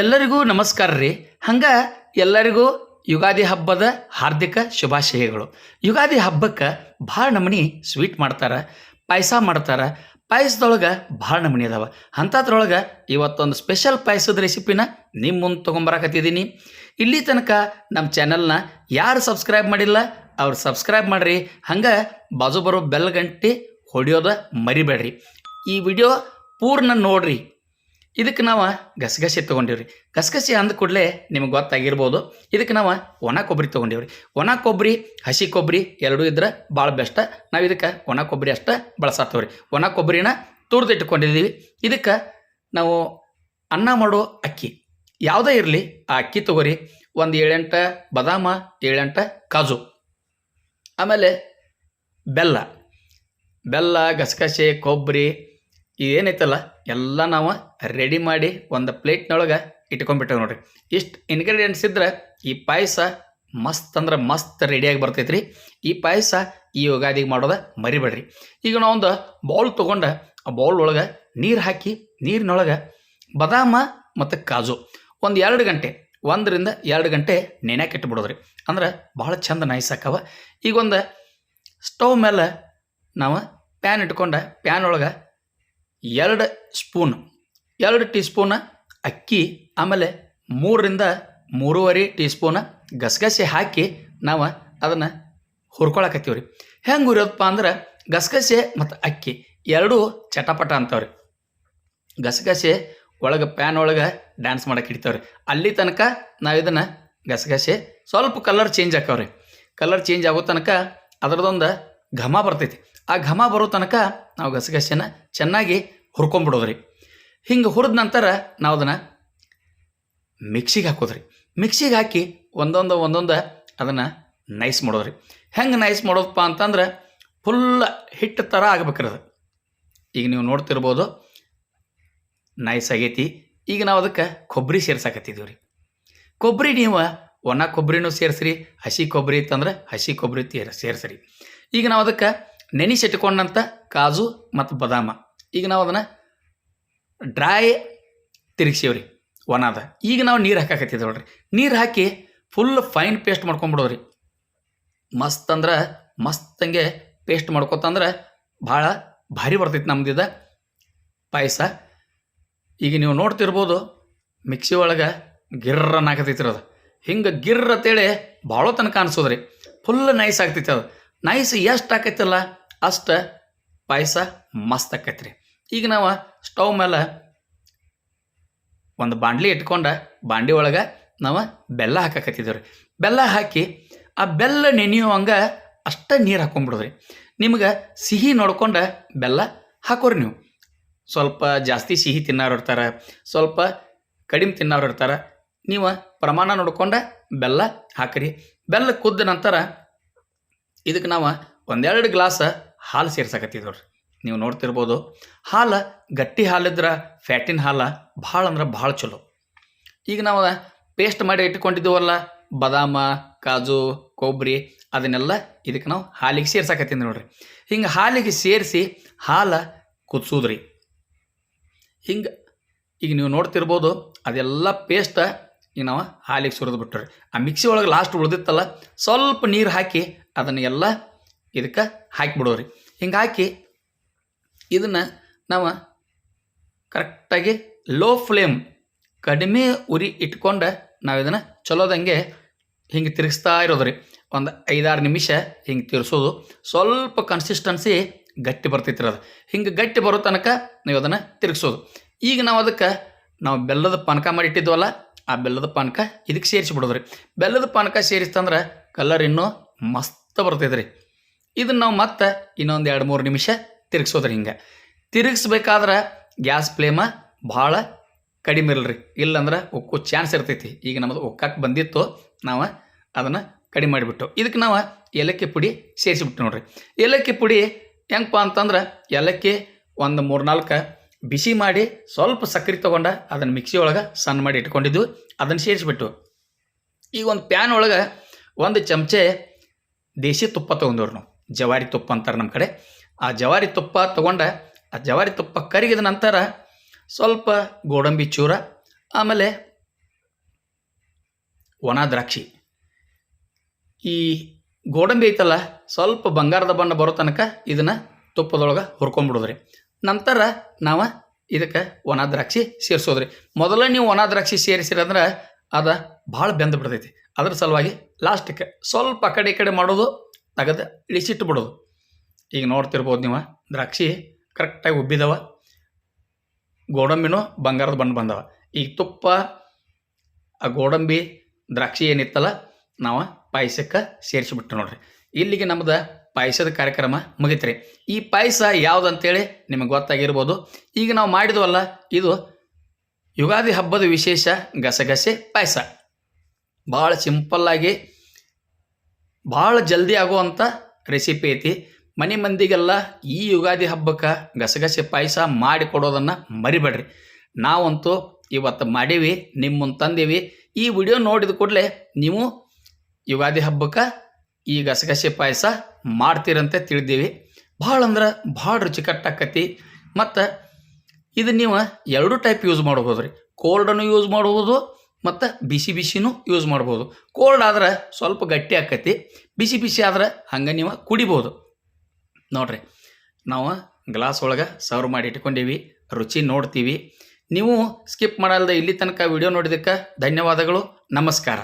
ಎಲ್ಲರಿಗೂ ನಮಸ್ಕಾರ ರೀ. ಹಂಗೆ ಎಲ್ಲರಿಗೂ ಯುಗಾದಿ ಹಬ್ಬದ ಹಾರ್ದಿಕ ಶುಭಾಶಯಗಳು. ಯುಗಾದಿ ಹಬ್ಬಕ್ಕೆ ಭಾಳ ನಮನಿ ಸ್ವೀಟ್ ಮಾಡ್ತಾರೆ, ಪಾಯಸ ಮಾಡ್ತಾರೆ. ಪಾಯಸದೊಳಗೆ ಭಾಳ ನಮನಿ ಅದಾವ. ಅಂಥದ್ರೊಳಗೆ ಇವತ್ತೊಂದು ಸ್ಪೆಷಲ್ ಪಾಯಸದ ರೆಸಿಪಿನ ನಿಮ್ಮ ಮುಂದೆ ತೊಗೊಂಬರಕತ್ತಿದ್ದೀನಿ ಇಲ್ಲಿ ತನಕ ನಮ್ಮ ಚಾನಲ್ನ ಯಾರು ಸಬ್ಸ್ಕ್ರೈಬ್ ಮಾಡಿಲ್ಲ, ಅವ್ರು ಸಬ್ಸ್ಕ್ರೈಬ್ ಮಾಡಿರಿ. ಹಂಗೆ ಬಾಜು ಬರೋ ಬೆಲ್ ಗಂಟೆ ಹೊಡೆಯೋದ ಮರಿಬೇಡ್ರಿ. ಈ ವಿಡಿಯೋ ಪೂರ್ಣ ನೋಡ್ರಿ. ಇದಕ್ಕೆ ನಾವು ಗಸಗಸೆ ತೊಗೊಂಡಿವ್ರಿ. ಗಸಗಸೆ ಅಂದ ಕೂಡಲೇ ನಿಮಗೆ ಗೊತ್ತಾಗಿರ್ಬೋದು. ಇದಕ್ಕೆ ನಾವು ಒಣ ಕೊಬ್ಬರಿ ತೊಗೊಂಡಿವ್ರಿ. ಒಣ ಕೊಬ್ಬರಿ ಹಸಿ ಕೊಬ್ಬರಿ ಎರಡೂ ಇದ್ರೆ ಭಾಳ ಬೆಸ್ಟ. ನಾವು ಇದಕ್ಕೆ ಒಣ ಕೊಬ್ಬರಿ ಅಷ್ಟೇ ಬಳಸತ್ತವ್ರಿ ಒಣ ಕೊಬ್ಬರಿನ ತುರಿದಿಟ್ಕೊಂಡಿದ್ದೀವಿ ಇದಕ್ಕೆ ನಾವು ಅನ್ನ ಮಾಡೋ ಅಕ್ಕಿ. ಯಾವುದೇ ಇರಲಿ ಆ ಅಕ್ಕಿ ತೊಗೊರಿ. ಒಂದು ಏಳೆಂಟ ಬದಾಮ, ಏಳೆಂಟ ಕಾಜು. ಆಮೇಲೆ ಬೆಲ್ಲ. ಬೆಲ್ಲ, ಗಸಗಸೆ ಕೊಬ್ಬರಿ ಏನೈತಲ್ಲ ಎಲ್ಲ ನಾವು ರೆಡಿ ಮಾಡಿ ಒಂದು ಪ್ಲೇಟ್ನೊಳಗೆ ಇಟ್ಕೊಂಡ್ಬಿಟ್ಟೇವೆ ನೋಡ್ರಿ. ಇಷ್ಟು ಇಂಗ್ರೀಡಿಯೆಂಟ್ಸ್ ಇದ್ರೆ ಈ ಪಾಯಸ ಮಸ್ತ್ ಅಂದ್ರೆ ಮಸ್ತ್ ರೆಡಿಯಾಗಿ ಬರ್ತೈತ್ರಿ. ಈ ಪಾಯಸ ಈ ಯುಗಾದಿಗೆ ಮಾಡೋದ ಮರಿಬೇಡ್ರಿ. ಈಗ ನಾವೊಂದು ಬೌಲ್ ತೊಗೊಂಡು ಆ ಬೌಲ್ ಒಳಗೆ ನೀರು ಹಾಕಿ ನೀರಿನೊಳಗೆ ಬದಾಮ ಮತ್ತು ಕಾಜು ಒಂದು ಎರಡು ಗಂಟೆ, ಒಂದರಿಂದ ಎರಡು ಗಂಟೆ ನೆನೆಯಕ್ಕೆ ಇಟ್ಬಿಡೋದ್ರಿ. ಅಂದ್ರೆ ಭಾಳ ಚಂದ ನೈಸಾಕವ ಈಗ ಒಂದು ಸ್ಟವ್ ಮೇಲೆ ನಾವು ಪ್ಯಾನ್ ಇಟ್ಕೊಂಡು ಪ್ಯಾನ್ ಒಳಗೆ ಎರಡು ಸ್ಪೂನ್, ಎರಡು ಟೀ ಸ್ಪೂನ ಅಕ್ಕಿ, ಆಮೇಲೆ ಮೂರರಿಂದ ಮೂರುವರೆ ಟೀ ಸ್ಪೂನ ಗಸಗಸೆ ಹಾಕಿ ನಾವು ಅದನ್ನು ಹುರ್ಕೊಳಕತ್ತೀವಿ ರೀ ಹೆಂಗೆ ಹುರಿಯೋದಪ್ಪ ಅಂದ್ರೆ ಗಸಗಸೆ ಮತ್ತು ಅಕ್ಕಿ ಎರಡೂ ಚಟಪಟ ಅಂತವ್ರಿ. ಗಸಗಸೆ ಒಳಗೆ ಪ್ಯಾನ್ ಒಳಗೆ ಡ್ಯಾನ್ಸ್ ಮಾಡಕ್ಕೆ ಇಡ್ತಾವ್ರಿ ಅಲ್ಲಿ ತನಕ ನಾವು ಇದನ್ನು ಗಸಗಸೆ ಸ್ವಲ್ಪ ಕಲರ್ ಚೇಂಜ್ ಆಕವ್ರಿ ಕಲರ್ ಚೇಂಜ್ ಆಗೋ ತನಕ ಅದರದೊಂದು ಘಮ ಬರ್ತೈತಿ. ಆ ಘಮ ಬರೋ ತನಕ ನಾವು ಗಸಗಸೆನ ಚೆನ್ನಾಗಿ ಹುರ್ಕೊಂಬಿಡೋದ್ರಿ. ಹಿಂಗೆ ಹುರಿದ ನಂತರ ನಾವು ಅದನ್ನು ಮಿಕ್ಸಿಗೆ ಹಾಕೋದ್ರಿ. ಮಿಕ್ಸಿಗೆ ಹಾಕಿ ಒಂದೊಂದು ಒಂದೊಂದು ಅದನ್ನು ನೈಸ್ ಮಾಡೋದ್ರಿ. ಹೆಂಗೆ ನೈಸ್ ಮಾಡೋದಪ್ಪ ಅಂತಂದ್ರೆ ಫುಲ್ ಹಿಟ್ಟು ಥರ ಆಗ್ಬೇಕ್ರಿ ಅದು ಈಗ ನೀವು ನೋಡ್ತಿರ್ಬೋದು ನೈಸ್ ಆಗೈತಿ. ಈಗ ನಾವು ಅದಕ್ಕೆ ಕೊಬ್ಬರಿ ಸೇರ್ಸಾಕತ್ತಿದ್ದೀವಿ ರೀ ಕೊಬ್ಬರಿ ನೀವು ಒಣ ಕೊಬ್ಬರಿನೂ ಸೇರಿಸ್ರಿ, ಹಸಿ ಕೊಬ್ಬರಿ ಇತ್ತಂದ್ರೆ ಹಸಿ ಕೊಬ್ಬರಿ ಸೇರಿಸ್ರಿ. ಈಗ ನಾವು ಅದಕ್ಕೆ ನೆನೆಸಿಟ್ಕೊಂಡಂಥ ಕಾಜು ಮತ್ತು ಬದಾಮ. ಈಗ ನಾವು ಅದನ್ನು ಡ್ರೈ ತಿರುಗಿಸೀವ್ರಿ ಒಣದ ಈಗ ನಾವು ನೀರು ಹಾಕಾಕತ್ತಿದ್ದೇವೆ ನೋಡ್ರಿ. ನೀರು ಹಾಕಿ ಫುಲ್ ಫೈನ್ ಪೇಸ್ಟ್ ಮಾಡ್ಕೊಂಬಿಡೋರಿ ಮಸ್ತ್ ಅಂದ್ರೆ ಮಸ್ತಂಗೆ ಪೇಸ್ಟ್ ಮಾಡ್ಕೊತಂದ್ರೆ ಭಾಳ ಭಾರಿ ಬರ್ತೈತಿ ನಮ್ದಿದ ಪಾಯಸ. ಈಗ ನೀವು ನೋಡ್ತಿರ್ಬೋದು ಮಿಕ್ಸಿ ಒಳಗೆ ಗಿರ್ರ ಹಾಕತೈತಿರೋದು ಹಿಂಗೆ ಗಿರ್ರ ಅಂತೇಳಿ ಭಾಳ ತನಕ ಅನಿಸೋದ್ರಿ. ಫುಲ್ ನೈಸ್ ಆಗ್ತೈತಿ ಅದು. ನೈಸ್ ಎಷ್ಟು ಆಕೈತಲ್ಲ? ಅಷ್ಟು ಪಾಯಸ ಮಸ್ತ್ ಆಕೈತಿ ರೀ ಈಗ ನಾವು ಸ್ಟವ್ ಮೇಲೆ ಒಂದು ಬಾಂಡ್ಲಿ ಇಟ್ಕೊಂಡು ಬಾಂಡಿ ಒಳಗೆ ನಾವು ಬೆಲ್ಲ ಹಾಕಕತ್ತಿದ್ದೇವೆ ರೀ ಬೆಲ್ಲ ಹಾಕಿ ಆ ಬೆಲ್ಲ ನೆನೆಯುವಂಗೆ ಅಷ್ಟೇ ನೀರು ಹಾಕೊಂಡ್ಬಿಡೋದ್ರಿ ನಿಮ್ಗೆ ಸಿಹಿ ನೋಡ್ಕೊಂಡು ಬೆಲ್ಲ ಹಾಕೋರಿ ನೀವು. ಸ್ವಲ್ಪ ಜಾಸ್ತಿ ಸಿಹಿ ತಿನ್ನೋರು ಇರ್ತಾರೆ, ಸ್ವಲ್ಪ ಕಡಿಮೆ ತಿನ್ನೋರು ಇರ್ತಾರೆ, ನೀವು ಪ್ರಮಾಣ ನೋಡ್ಕೊಂಡು ಬೆಲ್ಲ ಹಾಕಿರಿ. ಬೆಲ್ಲ ಕುದ್ದ ನಂತರ ಇದಕ್ಕೆ ನಾವು ಒಂದೆರಡು ಗ್ಲಾಸ್ ಹಾಲು ಸೇರ್ಸಕತ್ತಿದ್ದೇವೆ ರೀ ನೀವು ನೋಡ್ತಿರ್ಬೋದು, ಹಾಲು ಗಟ್ಟಿ ಹಾಲಿದ್ರೆ ಫ್ಯಾಟಿನ ಹಾಲು ಭಾಳ ಅಂದ್ರೆ ಭಾಳ ಚಲೋ. ಈಗ ನಾವು ಪೇಸ್ಟ್ ಮಾಡಿ ಇಟ್ಕೊಂಡಿದ್ದೀವಲ್ಲ ಬದಾಮ, ಕಾಜು, ಕೊಬ್ಬರಿ, ಅದನ್ನೆಲ್ಲ ಇದಕ್ಕೆ ನಾವು ಹಾಲಿಗೆ ಸೇರ್ಸಕತ್ತೀನಿ ನೋಡ್ರಿ. ಹಿಂಗೆ ಹಾಲಿಗೆ ಸೇರಿಸಿ ಹಾಲು ಕುದಿಸೋದ್ರಿ. ಹಿಂಗೆ ಈಗ ನೀವು ನೋಡ್ತಿರ್ಬೋದು, ಅದೆಲ್ಲ ಪೇಸ್ಟ್ ಈಗ ನಾವು ಹಾಲಿಗೆ ಸುರಿದು ಬಿಟ್ರಿ ಆ ಮಿಕ್ಸಿ ಒಳಗೆ ಲಾಸ್ಟ್ ಉಳ್ದಿತ್ತಲ್ಲ, ಸ್ವಲ್ಪ ನೀರು ಹಾಕಿ ಅದನ್ನು ಎಲ್ಲ ಇದಕ್ಕೆ ಹಾಕಿಬಿಡೋರಿ. ಹಿಂಗೆ ಹಾಕಿ ಇದನ್ನು ನಾವು ಕರೆಕ್ಟಾಗಿ ಲೋ ಫ್ಲೇಮ್ ಕಡಿಮೆ ಉರಿ ಇಟ್ಕೊಂಡು ನಾವು ಇದನ್ನು ಚಲೋದಂಗೆ ಹಿಂಗೆ ತಿರುಗಿಸ್ತಾ ಇರೋದ್ರಿ. ಒಂದು ಐದಾರು ನಿಮಿಷ ಹಿಂಗೆ ತಿರ್ಸೋದು. ಸ್ವಲ್ಪ ಕನ್ಸಿಸ್ಟೆನ್ಸಿ ಗಟ್ಟಿ ಬರ್ತೈತಿ ಅದು. ಹಿಂಗೆ ಗಟ್ಟಿ ಬರೋ ತನಕ ನೀವು ಅದನ್ನು ತಿರುಗಿಸೋದು. ಈಗ ನಾವು ಅದಕ್ಕೆ ನಾವು ಬೆಲ್ಲದ ಪಾನಕ ಮಾಡಿ ಇಟ್ಟಿದ್ವಲ್ಲ ಆ ಬೆಲ್ಲದ ಪಾನಕ ಇದಕ್ಕೆ ಸೇರಿಸಿಬಿಡೋದ್ರಿ. ಬೆಲ್ಲದ ಪಾನಕ ಸೇರಿಸ್ತಂದ್ರೆ ಕಲರ್ ಇನ್ನೂ ಮಸ್ತ್ ಬರ್ತೈತೆ ರೀ ಇದನ್ನು ನಾವು ಮತ್ತೆ ಇನ್ನೊಂದು ಎರಡು ಮೂರು ನಿಮಿಷ ತಿರುಗಿಸೋದ್ರಿ ಹಿಂಗೆ. ತಿರುಗಿಸ್ಬೇಕಾದ್ರೆ ಗ್ಯಾಸ್ ಫ್ಲೇಮ ಭಾಳ ಕಡಿಮೆ ಇರಲ್ರಿ. ಇಲ್ಲಂದ್ರೆ ಉಕ್ಕೋ ಚಾನ್ಸ್ ಇರ್ತೈತಿ. ಈಗ ನಮ್ಮದು ಉಕ್ಕಕ್ಕೆ ಬಂದಿತ್ತು, ನಾವು ಅದನ್ನು ಕಡಿಮೆ ಮಾಡಿಬಿಟ್ಟು. ಇದಕ್ಕೆ ನಾವು ಏಲಕ್ಕಿ ಪುಡಿ ಸೇರಿಸಿಬಿಟ್ಟು ನೋಡ್ರಿ. ಏಲಕ್ಕಿ ಪುಡಿ ಹೆಂಗಪ್ಪ ಅಂತಂದ್ರೆ ಏಲಕ್ಕಿ ಒಂದು ಮೂರು ನಾಲ್ಕು ಬಿಸಿ ಮಾಡಿ ಸ್ವಲ್ಪ ಸಕ್ಕರೆ ತೊಗೊಂಡು ಅದನ್ನು ಮಿಕ್ಸಿ ಒಳಗೆ ಸಣ್ಣ ಮಾಡಿ ಇಟ್ಕೊಂಡಿದ್ದು. ಅದನ್ನು ಸೇರಿಸ್ಬಿಟ್ಟು ಈಗ ಒಂದು ಪ್ಯಾನ್ ಒಳಗೆ ಒಂದು ಚಮಚೆ ದೇಸಿ ತುಪ್ಪ ತೊಗೊಂಡವ್ರು ನಾವು. ಜವಾರಿ ತುಪ್ಪ ಅಂತಾರೆ ನಮ್ಮ ಕಡೆ. ಆ ಜವಾರಿ ತುಪ್ಪ ತೊಗೊಂಡ, ಆ ಜವಾರಿ ತುಪ್ಪ ಕರಿಗಿದ ನಂತರ ಸ್ವಲ್ಪ ಗೋಡಂಬಿ ಚೂರ, ಆಮೇಲೆ ಒಣ ದ್ರಾಕ್ಷಿ. ಈ ಗೋಡಂಬಿ ಐತಲ್ಲ, ಸ್ವಲ್ಪ ಬಂಗಾರದ ಬಣ್ಣ ಬರೋ ತನಕ ಇದನ್ನು ತುಪ್ಪದೊಳಗೆ ಹುರ್ಕೊಂಡ್ಬಿಡೋದ್ರಿ. ನಂತರ ನಾವು ಇದಕ್ಕೆ ಒಣ ದ್ರಾಕ್ಷಿ ಸೇರಿಸೋದ್ರಿ. ಮೊದಲೇ ನೀವು ಒಣ ದ್ರಾಕ್ಷಿ ಸೇರಿಸಿರಂದ್ರೆ ಅದು ಭಾಳ ಬೆಂದು ಬಿಡ್ತೈತಿ. ಅದ್ರ ಸಲುವಾಗಿ ಲಾಸ್ಟಿಗೆ ಸ್ವಲ್ಪ ಕಡೆ ಕಡೆ ಮಾಡೋದು ತೆಗೆದು ಇಳಿಸಿಟ್ಟು ಬಿಡೋದು. ಈಗ ನೋಡ್ತಿರ್ಬೋದು ನೀವು ದ್ರಾಕ್ಷಿ ಕರೆಕ್ಟಾಗಿ ಉಬ್ಬಿದವ. ಗೋಡಂಬಿನೂ ಬಂಗಾರದ ಬಣ್ಣ ಬಂದವ. ಈಗ ತುಪ್ಪ, ಆ ಗೋಡಂಬಿ, ದ್ರಾಕ್ಷಿ ಏನಿತ್ತಲ್ಲ, ನಾವು ಪಾಯಸಕ್ಕೆ ಸೇರಿಸಿಬಿಟ್ಟು ನೋಡ್ರಿ. ಇಲ್ಲಿಗೆ ನಮ್ದು ಪಾಯಸದ ಕಾರ್ಯಕ್ರಮ ಮುಗಿತ್ರಿ. ಈ ಪಾಯಸ ಯಾವುದಂತೇಳಿ ನಿಮಗೆ ಗೊತ್ತಾಗಿರ್ಬೋದು. ಈಗ ನಾವು ಮಾಡಿದ್ವಲ್ಲ, ಇದು ಯುಗಾದಿ ಹಬ್ಬದ ವಿಶೇಷ ಗಸಗಸೆ ಪಾಯಸ. ಭಾಳ ಸಿಂಪಲ್ಲಾಗಿ ಭಾಳ ಜಲ್ದಿ ಆಗುವಂಥ ರೆಸಿಪಿ ಐತಿ. ಮನೆ ಮಂದಿಗೆಲ್ಲ ಈ ಯುಗಾದಿ ಹಬ್ಬಕ್ಕೆ ಗಸಗಸೆ ಪಾಯಸ ಮಾಡಿ ಕೊಡೋದನ್ನು ಮರಿಬೇಡ್ರಿ. ನಾವಂತೂ ಇವತ್ತು ಮಾಡೀವಿ ನಿಮ್ಮನ್ನು ತಂದೀವಿ. ಈ ವಿಡಿಯೋ ನೋಡಿದ ಕೂಡಲೇ ನೀವು ಯುಗಾದಿ ಹಬ್ಬಕ್ಕೆ ಈ ಗಸಗಸೆ ಪಾಯಸ ಮಾಡ್ತೀರಂತೆ ತಿಳಿದೀವಿ. ಭಾಳ ಅಂದ್ರೆ ಭಾಳ ರುಚಿಕಟ್ಟಾಕತಿ. ಮತ್ತು ಇದು ನೀವು ಎರಡು ಟೈಪ್ ಯೂಸ್ ಮಾಡ್ಬೋದು ರೀ. ಕೋಲ್ಡನ್ನು ಯೂಸ್ ಮಾಡ್ಬೋದು ಮತ್ತು ಬಿಸಿ ಬಿಸಿನೂ ಯೂಸ್ ಮಾಡ್ಬೋದು ಕೋಲ್ಡ್ ಆದ್ರೆ ಸ್ವಲ್ಪ ಗಟ್ಟಿ ಆಕತಿ, ಬಿಸಿ ಬಿಸಿ ಆದ್ರೆ ಹಂಗೆ ನೀವು ಕುಡಿಬೋದು ನೋಡ್ರಿ, ನಾವು ಗ್ಲಾಸ್ ಒಳಗೆ ಸರ್ವ್ ಮಾಡಿ ಇಟ್ಕೊಂಡೀವಿ, ರುಚಿ ನೋಡ್ತೀವಿ. ನೀವು ಸ್ಕಿಪ್ ಮಾಡಲ್ದೆ ಇಲ್ಲಿ ತನಕ ವಿಡಿಯೋ ನೋಡಿದ್ದಕ್ಕೆ ಧನ್ಯವಾದಗಳು, ನಮಸ್ಕಾರ.